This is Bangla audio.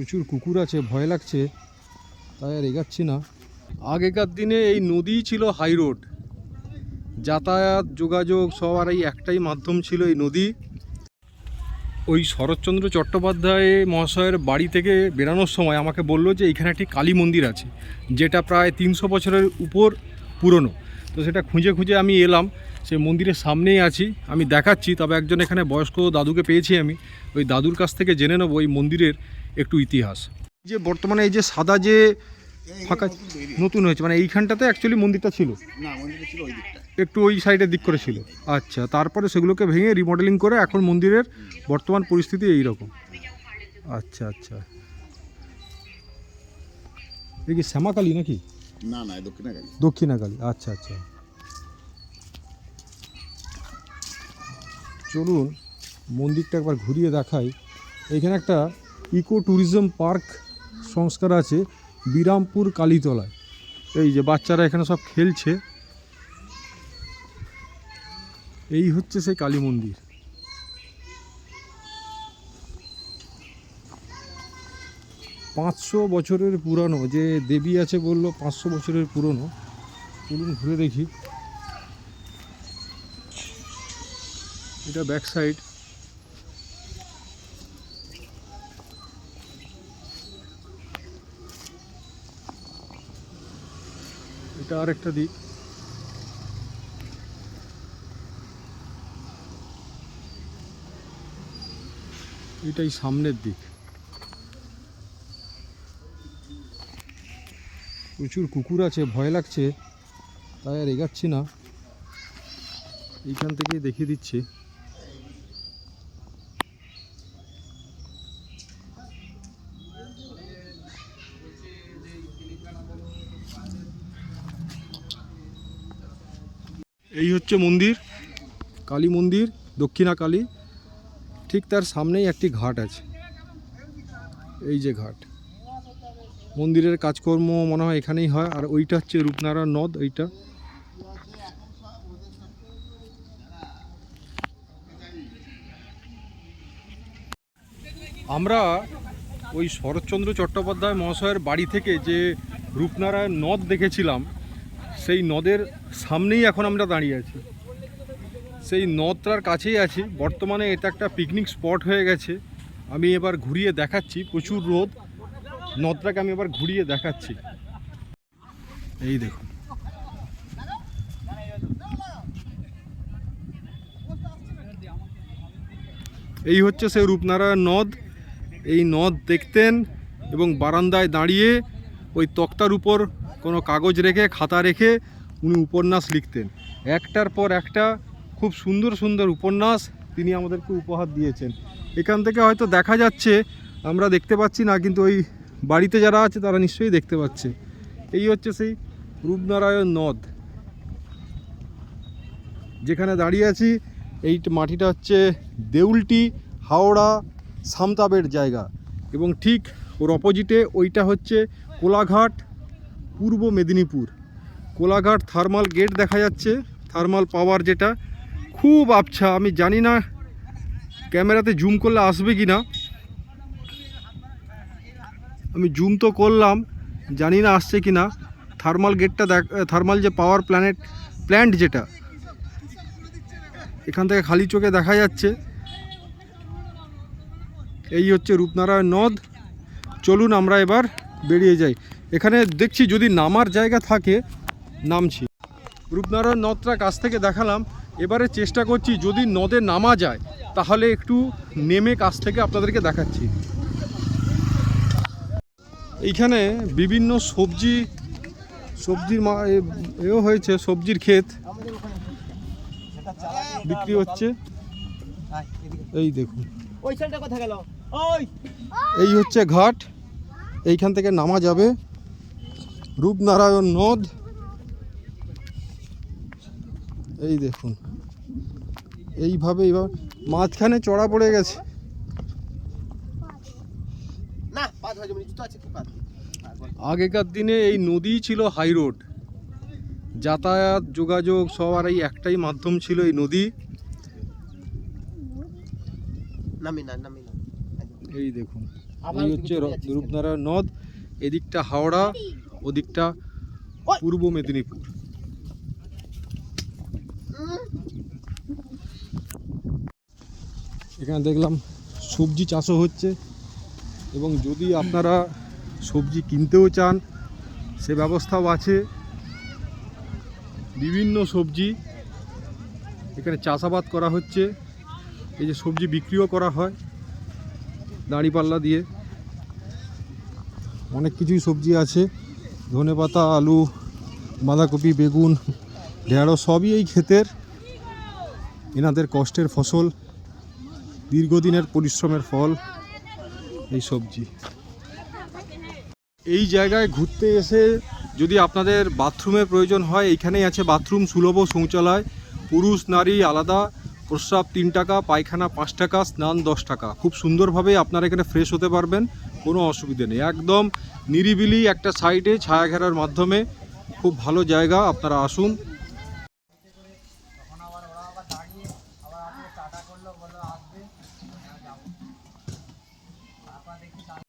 প্রচুর কুকুর আছে, ভয় লাগছে, তাই আর এগাচ্ছি না। আগেকার দিনে এই নদীই ছিল হাই রোড যাতায়াত, যোগাযোগ সবার এই একটাই মাধ্যম ছিল এই নদী। ওই শরৎচন্দ্র চট্টোপাধ্যায় মহাশয়ের বাড়ি থেকে বেরানোর সময় আমাকে বলল যে এখানে একটি কালী মন্দির আছে, যেটা প্রায় তিনশো বছরের উপর পুরনো। তো সেটা খুঁজে খুঁজে আমি এলাম, সে মন্দিরের সামনেই আছি, আমি দেখাচ্ছি, তবে একজন এখানে বয়স্ক দাদুকে পেয়েছি আমি। ওই দাদুর কাছ থেকে জেনে নেব ওই মন্দিরের একটু ইতিহাস। যে বর্তমানে এই যে সাদা যে ফাঁকা নতুন হয়েছে মানে এইখানটাতে অ্যাকচুয়ালি মন্দিরটা ছিল? না মন্দিরটা ছিল ওই দিকটা একটু ওই সাইডের দিক করে ছিল। আচ্ছা তারপরে সেগুলোকে ভেঙে রিমডেলিং করে এখন মন্দিরের বর্তমান পরিস্থিতি এই রকম আচ্ছা আচ্ছা। এই কি শ্যামাকালী নাকি? না না দক্ষিণা গাড়ি দক্ষিণাকালী আচ্ছা আচ্ছা। চলুন মন্দিরটা একবার ঘুরিয়ে দেখাই। এখানে একটা ইকো ট্যুরিজম পার্ক সংস্কার আছে বিরামপুর কালীতলায়। এই যে বাচ্চারা এখানে সব খেলছে। এই হচ্ছে সেই কালী মন্দির। পাঁচশো বছরের পুরানো, যে দেবী আছে বলল পাঁচশো বছরের পুরনো। চলুন ঘুরে দেখি। এটা ব্যাক সাইড এটা আরেকটা দিক। এটাই সামনের দিক। প্রচুর কুকুর আছে, ভয় লাগছে, তাই আর এগাচ্ছি না। এইখান থেকেই দেখিয়ে দিচ্ছি। এই হচ্ছে মন্দির, কালী মন্দির, দক্ষিণা কালী। ঠিক তার সামনেই একটি ঘাট আছে। এই যে ঘাট। মন্দিরের কাজকর্ম মনে হয় এখানেই হয়। আর ওইটা হচ্ছে রূপনারায়ণ নদ, ওইটা। আমরা ওই শরৎচন্দ্র চট্টোপাধ্যায় মহাশয়ের বাড়ি থেকে যে রূপনারায়ণ নদ দেখেছিলাম সেই নদের সামনেই এখন আমরা দাঁড়িয়ে আছি। সেই নদটার কাছেই আছি। বর্তমানে এটা একটা পিকনিক স্পট হয়ে গেছে। আমি এবার ঘুরিয়ে দেখাচ্ছি। প্রচুর রোদ। নদটাকে আমি এবার ঘুরিয়ে দেখাচ্ছি। এই দেখুন। এই হচ্ছে সেই রূপনারায়ণ নদ। এই নদ দেখতেন এবং বারান্দায় দাঁড়িয়ে ওই তক্তার উপর কোনো কাগজ রেখে, খাতা রেখে উনি উপন্যাস লিখতেন। একটার পর একটা খুব সুন্দর সুন্দর উপন্যাস তিনি আমাদেরকে উপহার দিয়েছেন। এখান থেকে হয়তো দেখা যাচ্ছে, আমরা দেখতে পাচ্ছি না, কিন্তু ওই বাড়িতে যারা আছে তারা নিশ্চয়ই দেখতে পাচ্ছে। এই হচ্ছে সেই রূপনারায়ণ নদ। যেখানে দাঁড়িয়ে আছি, এই মাটিটা হচ্ছে দেউলটি হাওড়া সামতাবের জায়গা। এবং ঠিক ওর অপোজিটে ওইটা হচ্ছে কোলাঘাট পূর্ব মেদিনীপুর। কোলাঘাট থার্মাল গেট দেখা যাচ্ছে, থার্মাল পাওয়ার যেটা। খুব আবছা, আমি জানি না ক্যামেরাতে জুম করলে আসবে কি না আমি জুম তো করলাম, জানি না আসছে কি না থার্মাল গেটটা দেখ, থার্মাল যে পাওয়ার প্ল্যানেট, প্ল্যান্ট যেটা, এখান থেকে খালি চোখে দেখা যাচ্ছে। এই হচ্ছে রূপনারায়ণ নদ। চলুন আমরা এবার বেরিয়ে যাই। এখানে দেখছি যদি নামার জায়গা থাকে নামছি। রূপনারায়ণ নদটা কাছ থেকে দেখালাম। এবারে চেষ্টা করছি যদি নদে নামা যায় তাহলে একটু নেমে কাছ থেকে আপনাদেরকে দেখাচ্ছি। এইখানে বিভিন্ন সবজি সবজির এও হয়েছে সবজির ক্ষেত বিক্রি হচ্ছে। এই দেখুন। এই হচ্ছে ঘাট। এইখান থেকে নামা যাবে। রূপনারায়ণ নদ। এই দেখুন। এইভাবে এবার মাঝখানে চড়া পড়ে গেছে? আগেকার দিনে এই নদী ছিল হাই রোড যাতায়াত যোগাযোগ সবার এই একটাই মাধ্যম ছিল এই নদী। এই দেখুন এই হচ্ছে রূপনারায়ণ নদ। এদিকটা হাওড়া। ওদিকটা পূর্ব মেদিনীপুর। এখানে দেখলাম সবজি চাষও হচ্ছে এবং যদি আপনারা সবজি কিনতেও চান সে ব্যবস্থাও আছে। বিভিন্ন সবজি এখানে চাষাবাদ করা হচ্ছে। এই যে সবজি বিক্রিও করা হয় দাঁড়িপাল্লা দিয়ে। অনেক কিছুই সবজি আছে। ধনেপাতা, আলু, বাঁধাকপি, বেগুন, ঢেঁড়স, সবই এই ক্ষেতের এনাদের কষ্টের ফসল, দীর্ঘদিনের পরিশ্রমের ফল, এই সবজি। এই জায়গায় ঘুরতে এসে যদি আপনাদের বাথরুমের প্রয়োজন হয়, এইখানেই আছে বাথরুম, সুলভ শৌচালয়, পুরুষ, নারী, আলাদা, প্রস্রাব তিন টাকা, পায়খানা পাঁচ টাকা, স্নান দশ টাকা। খুব সুন্দরভাবে আপনারা এখানে ফ্রেশ হতে পারবেন। কোনো অসুবিধে নেই। একদম নিরিবিলি একটা সাইডে ছায়া ঘেরার মাধ্যমে খুব ভালো জায়গা, আপনারা আসুন।